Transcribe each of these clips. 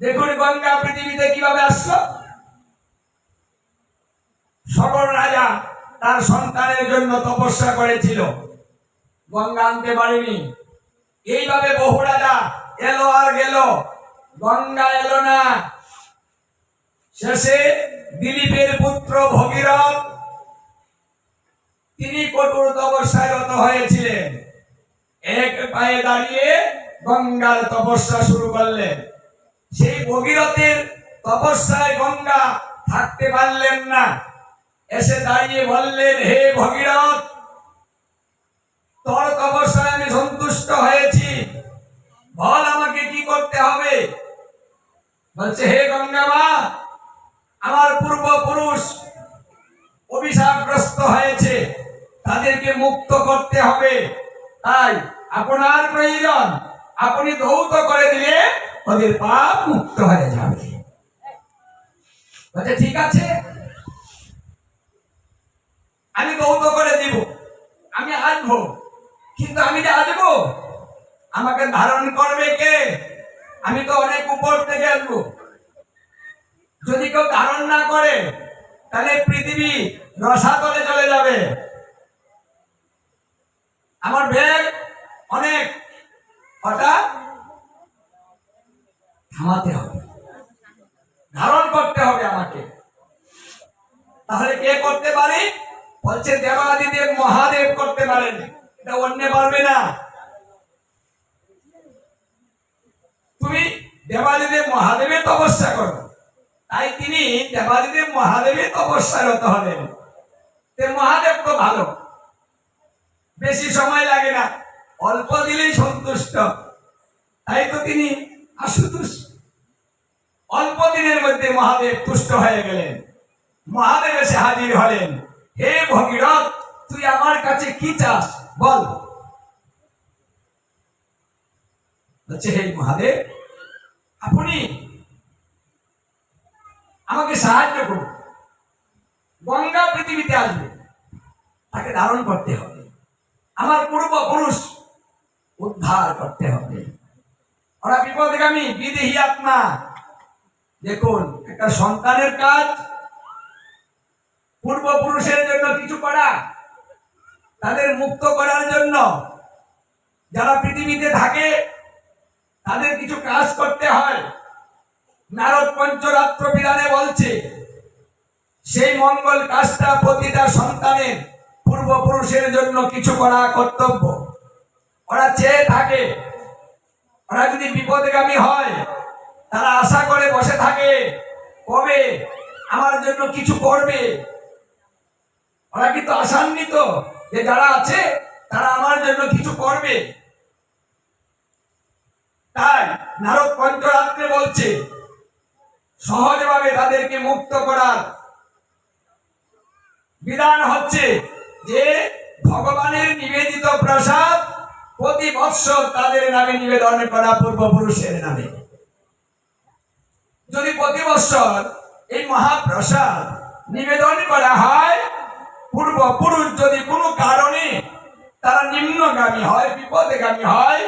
দেখুন গঙ্গা পৃথিবীতে কীভাবে আসলো? সকল রাজা তার সন্তানের জন্য তপস্যা করেছিল। গঙ্গা আনতে পারেনি। এইভাবে বহু রাজা এলো আর গেল। গঙ্গা এলো না। শেষে দিলীপের পুত্র ভগীরথ, তিনি কঠোর তপস্যায় রত হয়েছিলেন। এক পায়ে দাঁড়িয়ে গঙ্গার তপস্যা শুরু করলেন। সেই ভগীরথের তপস্যায় গঙ্গা থাকতে পারলেন না। এসে দাঁড়িয়ে বললেন, হে ভগীরথ, তোর তপস্যায় আমি সন্তুষ্ট হয়েছি। বল আমাকে কি করতে হবে? বলছে, হে গঙ্গা মা, আমার পূর্বপুরুষ অভিশাপগ্রস্ত হয়েছে। তাদেরকে মুক্ত করতে হবে। তাই আপনার প্রয়োজন, আপনি ধৌত করে দিলে ওদের পাপ মুক্ত হয়ে যাবে। বলছে, ঠিক আছে। আমি ধৌত করে দিব। আমি আসব। কিন্তু আমি যে আসব? আমাকে ধারণ করবে কে? আমি তো অনেক উপর থেকে আসব। যদি কেউ ধারণ না করে, তাহলে পৃথিবী রসাতলে চলে যাবে। আমার ব্যাগ অনেক হঠাৎ থামাতে হবে ধারণ করতে হবে আমাকে তাহলে কে করতে পারে বলছে দেবাদিদেব মহাদেব করতে পারেন এটা অন্য পারবে না তুমি দেবাদিদেব মহাদেবের তপস্যা করো তাই তিনি দেবাদিদেব মহাদেবের তপস্যারত হলেন তে মহাদেব তো ভালো বেশি সময় লাগে না। অল্প দিলেই সন্তুষ্ট। তাই তো তিনি আশুতুষ্ট অল্প দিনের মধ্যে মহাদেব তুষ্ট হয়ে গেলেন। মহাদেব এসে হাজির হলেন। হে ভগীরথ, তুই আমার কাছে কি চাস? বল। হে মহাদেব, আপনি আমাকে সাহায্য করুন। গঙ্গা পৃথিবীতে আসবে। তাকে ধারণ করতে হবে। আমার পূর্বপুরুষ উদ্ধার করতে হবে। ওরা বিপদগামী বিদেহী আত্মা। দেখুন, একটা সন্তানের কাজ, পূর্বপুরুষের জন্য কিছু করা, তাদের মুক্ত করার জন্য। যারা পৃথিবীতে থাকে, তাদের কিছু কাজ করতে হয়। নারদ পঞ্চরাত্র বিধানে বলছে, সেই মঙ্গল কাজটা প্রতিটা সন্তানের পূর্বপুরুষের জন্য কিছু করা কর্তব্য। ওরা চেয়ে থাকে, ওরা যদি বিপদগামী হয়, তারা আশা করে বসে থাকে, কবে আমার জন্য কিছু করবে? ওরা কিন্তু আশান্বিত যে যারা আছে, তারা আমার জন্য কিছু করবে। তাই নারদ পঞ্চরাত্রে বলছে, সহজভাবে তাদেরকে মুক্ত করার বিধান হচ্ছে যে ভগবানের নিবেদিত প্রসাদ প্রতি বৎসর তাদের নামে নিবেদন করা পূর্বপুরুষের নামে। যদি প্রতি বৎসর এই মহাপ্রসাদ নিবেদন করা হয়, পূর্বপুরুষ যদি কোনো কারণে তারা নিম্নগামী হয়, বিপদগামী হয়,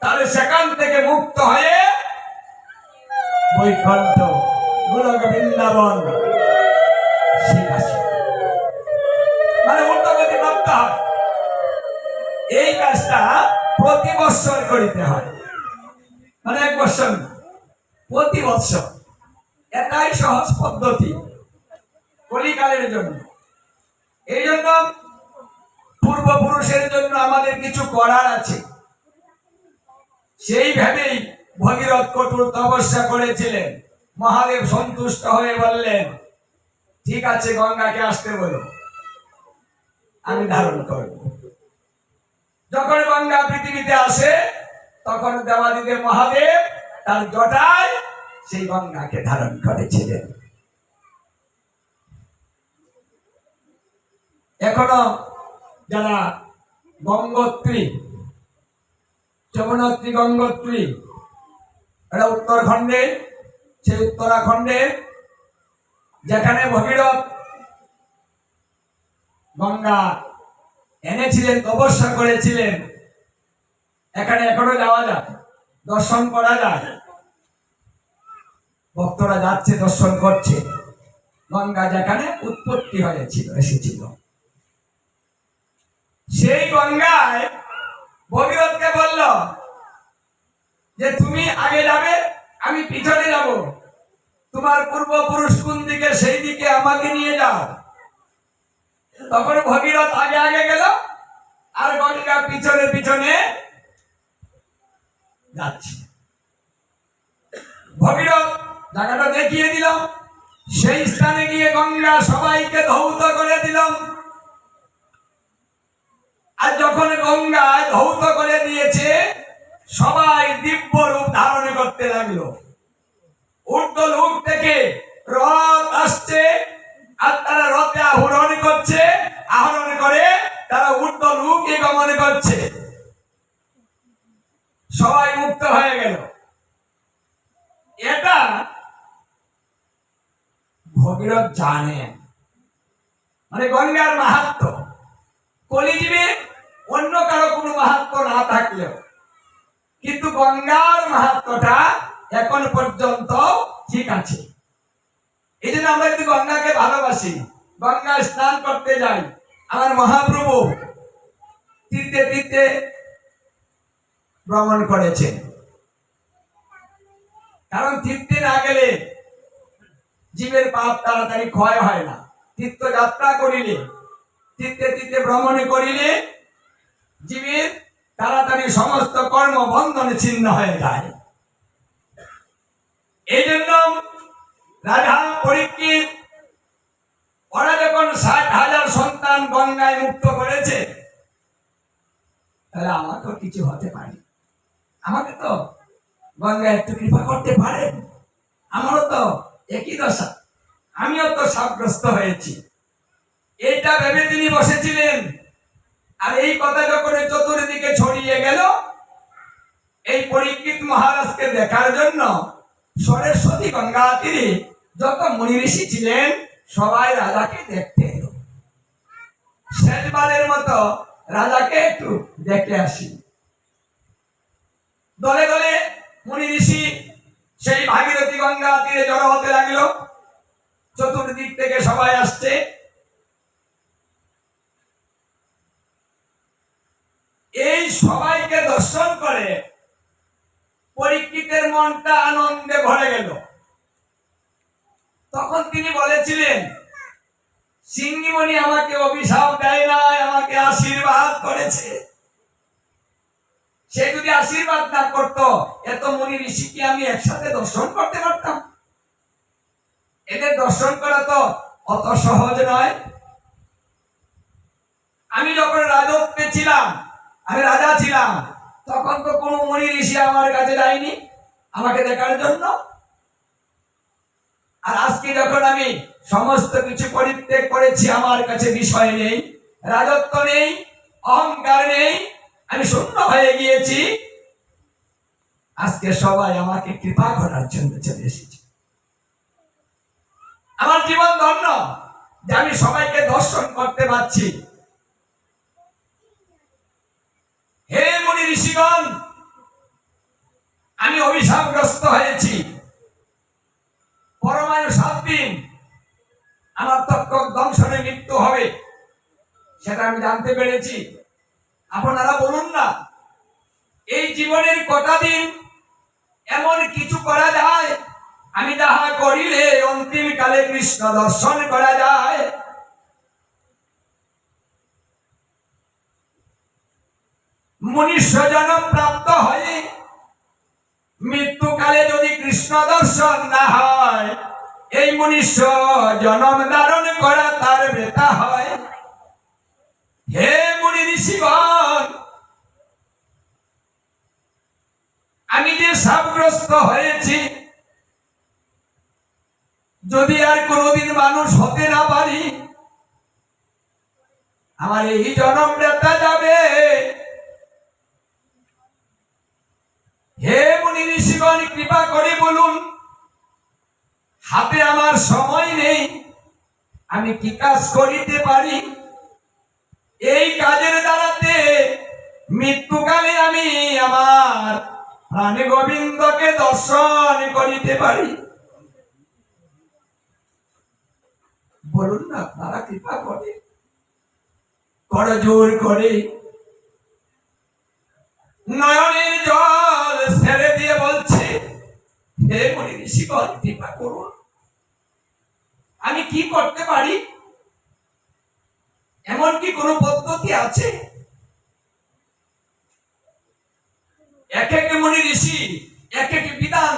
তাহলে সেখান থেকে মুক্ত হয়ে বৈকুণ্ঠ গোলক বৃন্দাবন শিবাসী কাজটা প্রতি বৎসর করিতে হয়। মানে এক বৎসর প্রতি বৎসর। এটাই সহজ পদ্ধতি কলিকালের জন্য। এই জন্য পূর্বপুরুষের জন্য আমাদের কিছু করার আছে। সেই ভেবেই ভগীরথ কঠোর তপস্যা করেছিলেন। মহাদেব সন্তুষ্ট হয়ে বললেন, ঠিক আছে, গঙ্গাকে আসতে বলো। আমি ধারণ করব। যখন গঙ্গা পৃথিবীতে আসে, তখন দেবাদিদেব মহাদেব তার জটায় সেই গঙ্গাকে ধারণ করেছিলেন। এখনও যারা গঙ্গোত্রী, যমুনোত্রী গঙ্গোত্রী এটা উত্তরাখণ্ডে, সেই উত্তরাখণ্ডে, যেখানে ভগীরথ গঙ্গা এনেছিলেন তপস্যা করেছিলেন। এখানে এখনও যাওয়া যায়, দর্শন করা যায়। ভক্তরা যাচ্ছে, দর্শন করছে। গঙ্গা যেখানে উৎপত্তি হয়েছিল, এসেছিল। সেই গঙ্গায় ভগীরথকে বলল, যে তুমি আগে যাবে, আমি পিছনে যাব। তোমার পূর্বপুরুষ কোন দিকে, সেই দিকে আমাকে নিয়ে যাও। তখন ভগীরথ আগে আগে গেল, আর গঙ্গা পিছনে পিছনে যাচ্ছে। ভগীরথ জায়গাটা দেখিয়ে দিলাম সেই স্থানে গিয়ে গঙ্গা সবাইকে ধৌত করে দিলাম আর যখন গঙ্গায় ধৌত করে দিয়েছে, সবাই দিব্য রূপ ধারণ করতে লাগল ঊর্ধ্ব লোক থেকে রথ আসছে আর তারা রথে আহরণ করছে আহরণ করে তারা ঊর্ধ্ব লোকে গমন করছে সবাই মুক্ত হয়ে গেল এটা ভগীরথ জানেন মানে গঙ্গার মাহাত্ম কলিজীবে অন্য কারও কোনো মাহাত্ম না থাকলেও কিন্তু গঙ্গার মাহাত্মটা এখন পর্যন্ত ঠিক আছে। এই জন্য আমরা যদি গঙ্গাকে ভালোবাসি, গঙ্গা স্নান করতে যাই, আমার মহাপ্রভু তীর্থে তীর্থে ভ্রমণ করেছেন। কারণ তীর্থে না গেলে জীবের পাপ তাড়াতাড়ি ক্ষয় হয় না। তীর্থ যাত্রা করিলে, তীর্থে তীর্থে ভ্রমণ করিলে জীবের তাড়াতাড়ি সমস্ত কর্ম বন্ধনে ছিন্ন হয়ে যায়। এই জন্য রাজা পরীক্ষিত ওরা যখন ষাট হাজার সন্তান গঙ্গায় মুক্ত করেছে, তাহলে আমাকেও কিছু হতে পারে। আমাকে তো গঙ্গা একটু কৃপা করতে পারেন আমারও তো একই দশা। আমিও তো সাপগ্রস্ত হয়েছি। এটা ভেবে তিনি বসেছিলেন। আর এই কথা যখন চতুর্দিকে ছড়িয়ে গেল, এই পরীক্ষিত মহারাজকে দেখার জন্য সরস্বতী গঙ্গা তীরে যত মুনি ঋষি ছিলেন, সবাই রাজাকে দেখতে এলো। শেষবারের মতো রাজাকে একটু দেখে আসি। দলে দলে মুনি ঋষি সেই ভাগীরথী গঙ্গা তীরে জড়ো হতে লাগল। চতুর্দিক থেকে সবাই আসছে। এই সবাইকে দর্শন করে পরীক্ষিতের মনটা আনন্দে ভরে গেল। তখন তিনি বলেছিলেন সিংহীমণি আমাকে অভিশাপ দেয় নাই, আমাকে আশীর্বাদ করেছে। সে যদি আশীর্বাদ না করত, এত মুনি ঋষিকে আমি একসাথে দর্শন করতে পারতাম। এদের দর্শন করা তো অত সহজ নয়। আমি যখন রাজত্বে ছিলাম, আমি রাজা ছিলাম তখন তো কোনো মুনি ঋষি আমার কাছে যায়নি আমাকে দেখার জন্য। আর আজকে যখন আমি সমস্ত কিছু পরিত্যাগ করেছি, আমার কাছে বিষয় নেই, রাজত্ব নেই, অহংকার নেই, আমি শূন্য হয়ে গিয়েছি। আজকে সবাই আমাকে কৃপা করার জন্য চলে এসেছে। আমার জীবন ধন্য যে আমি সবাইকে দর্শন করতে পারছি হে মুনি ঋষিগণ, আমি অভিশাপগ্রস্ত হয়েছি। পরমায়ু সাত দিন আমার তক্ষক দংশনে মৃত্যু হবে, সেটা আমি জানতে পেরেছি। আপনারা বলুন না, এই জীবনের কটা দিন এমন কিছু করা যায়? আমি তাহা করিলে অন্তিম কালে কৃষ্ণ দর্শন করা যায়। মনুষ্য জন্ম প্রাপ্ত হয়ে মৃত্যুকালে যদি কৃষ্ণ দর্শন না হয়, এই মনুষ্য জন্ম ধারণ করা তার বেতা হয়। হে মুনি ঋষিগণ, আমি যে সাপগ্রস্ত হয়েছি, যদি আর কোনোদিন মানুষ হতে না পারি, আমার এই জনম ব্যথা যাবে। মেহরবানি কৃপা করে বলুন, হাতে আমার সময় নেই, আমি কি কাজ করিতে পারি? এই কাজের দ্বারাতে মৃত্যুকালে আমি আমার প্রাণী গোবিন্দকে দর্শন করিতে পারি। বলুন না, আপনারা কৃপা করে, করজোর করে আছে? এক এক মনি ঋষি, এক এক বিধান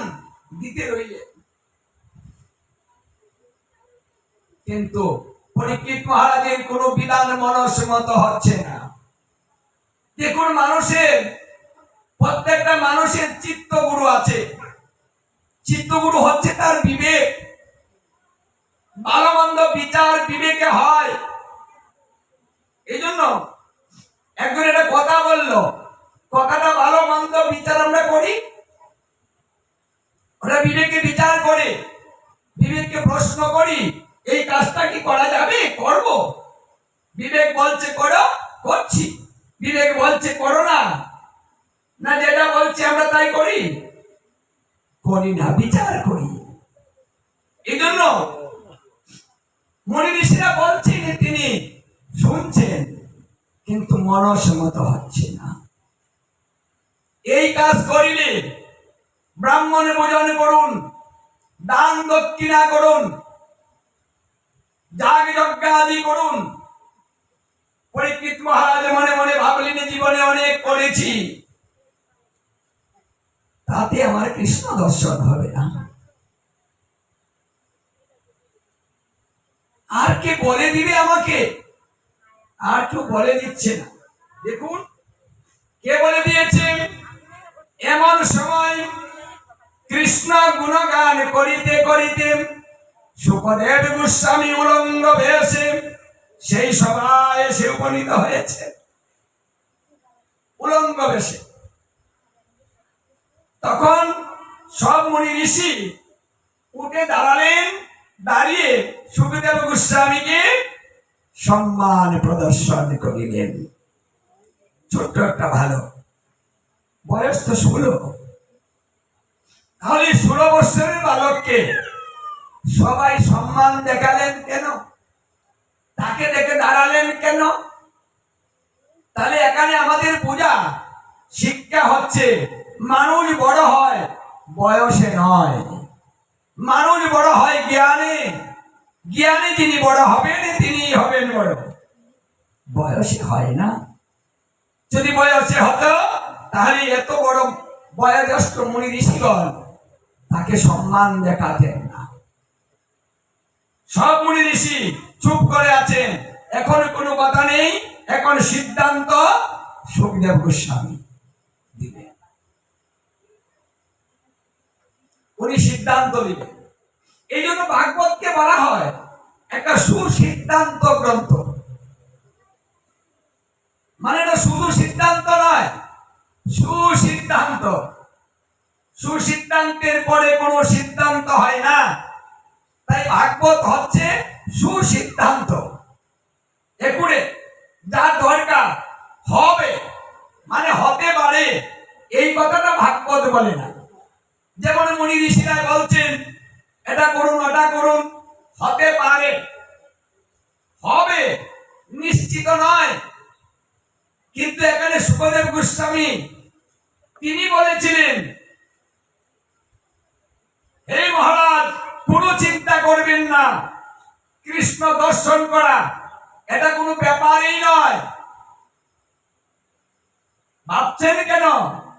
দিতে রইলেন। কিন্তু পরীক্ষিত মহারাজের কোন বিধান মনস্মত হচ্ছে না। দেখুন, মানুষের, প্রত্যেকটা মানুষের চিত্তগুরু আছে। চিত্তগুরু হচ্ছে তার বিবেক। ভালো মন্দ বিচার বিবেকে হয়। এই জন্য একজন একটা কথা বলল। কথাটা ভালো মন্দ বিচার আমরা করি। ওরা বিবেকে বিচার করে, বিবেককে প্রশ্ন করি, এই কাজটা কি করা যাবে? করব। বিবেক বলছে, করো, করছি। বিবেক বলছে, করো না। না যেটা বলছে আমরা তাই করি। করি না, বিচার করি। এই জন্য মনি ঋষিরা বলছেন তিনি শুনছেন। কিন্তু মনসম্মত হচ্ছে না। এই কাজ করিলে ব্রাহ্মণে ভোজন করুন, দান দক্ষিণা করুন যাগ যজ্ঞ আদি করুন। পরীক্ষিত মহারাজ মনে মনে ভাবলেন জীবনে অনেক করেছি। তাতে আমার কৃষ্ণ দর্শন হবে না। আর কে বলে দিবে আমাকে? আর কেউ বলে দিচ্ছে না। দেখুন, কে বলে দিয়েছে? এমন সময় কৃষ্ণ গুণগান করিতে করিতে সুখদেব গোস্বামী উলঙ্গ বেশে সেই সভায় এসে উপনীত হয়েছে। উলঙ্গ বেশে। তখন সব মুনি ঋষি উঠে দাঁড়ালেন, দাঁড়িয়ে সুখদেব গোস্বামীকে সম্মান প্রদর্শন করিলেন। ছোট্ট একটা ভালো। বয়স তো ষোলো। তাহলে ষোলো বছরের বালককে সবাই সম্মান দেখালেন কেন? তাকে দেখে দাঁড়ালেন কেন? তাহলে এখানে আমাদের পূজা শিক্ষা হচ্ছে, মানুষ বড় হয় বয়সে নয়। মানুষ বড় হয় জ্ঞানে। জ্ঞানে যিনি বড় হবেন, তিনি হবেন বড়। বয়সে হয় না। যদি বয়সে হতো, তাহলে এত বড় বয়োজ্যেষ্ঠ মুনি ঋষিগণ তাকে সম্মান দেখাতেন না। সব মুনি ঋষি চুপ করে আছেন। এখন কোনো কথা নেই, এখন সিদ্ধান্ত সুখদেব গোস্বামী দিবেন উনি সিদ্ধান্ত দিবেন এই জন্য ভাগবতকে বলা হয় একটা সুসিদ্ধান্ত গ্রন্থ। মানে এটা শুধু সিদ্ধান্ত নয়, সুসিদ্ধান্ত। সুসিদ্ধান্তের পরে কোনো সিদ্ধান্ত হয় না। তাই ভাগবত হচ্ছে সুসিদ্ধান্ত। একুরে যা দরকার হবে মানে হতে পারে, এই কথাটা ভাগবত বলে না। যেমন মুনি ঋষিরা বলছেন এটা করুন, ওটা করুন। হতে পারে। হবে। নিশ্চিত নয়। কিন্তু এখানে সুখদেব গোস্বামী, তিনি বলেছিলেন, হে মহারাজ, কোনো চিন্তা করবেন না। কৃষ্ণ দর্শন করা, এটা কোনো ব্যাপারই নয়। ভাবছেন কেন?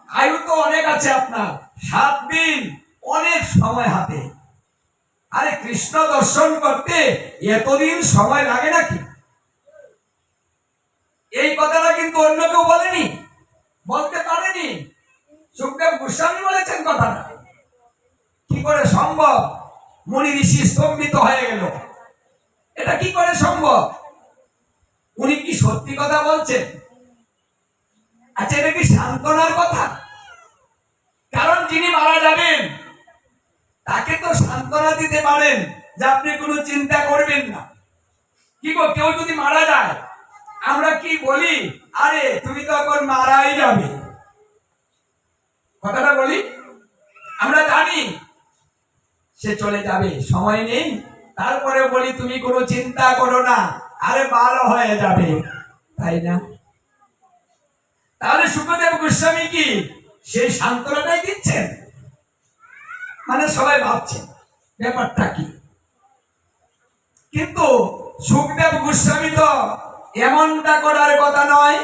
আয়ু তো অনেক আছে আপনার। সাত দিন, অনেক সময় হাতে। আরে কৃষ্ণ দর্শন করতে এতদিন সময় লাগে নাকি? এই কথাটা কিন্তু অন্য কেউ বলেনি, বলতে পারেনি। সুখদেব গোস্বামী বলেছেন কথাটা। কি করে সম্ভব? মুনি ঋষি স্তম্ভিত হয়ে গেল। এটা কি করে সম্ভব? উনি কি সত্যি কথা বলছেন? আচ্ছা এটা কি সান্ত্বনার কথা? কারণ যিনি মারা যাবেন তাকে তো সান্ত্বনা দিতে পারেন যে আপনি কোনো চিন্তা করবেন না। কি গো, কেউ যদি মারা যায়, আমরা কি বলি? আরে, তুমি তো এখন মারাই যাবে। কথাটা বলি? আমরা জানি সে চলে যাবে, সময় নেই। তারপরে বলি, তুমি কোনো চিন্তা করো না, আরে ভালো হয়ে যাবে। তাই না? তাহলে সুখদেব গোস্বামী কি সেই সান্ত্বনাটাই দিচ্ছেন? মানে সবাই ভাবছে ব্যাপারটা কি? কিন্তু সুখদেব গোস্বামী তো এমনটা করার কথা নয়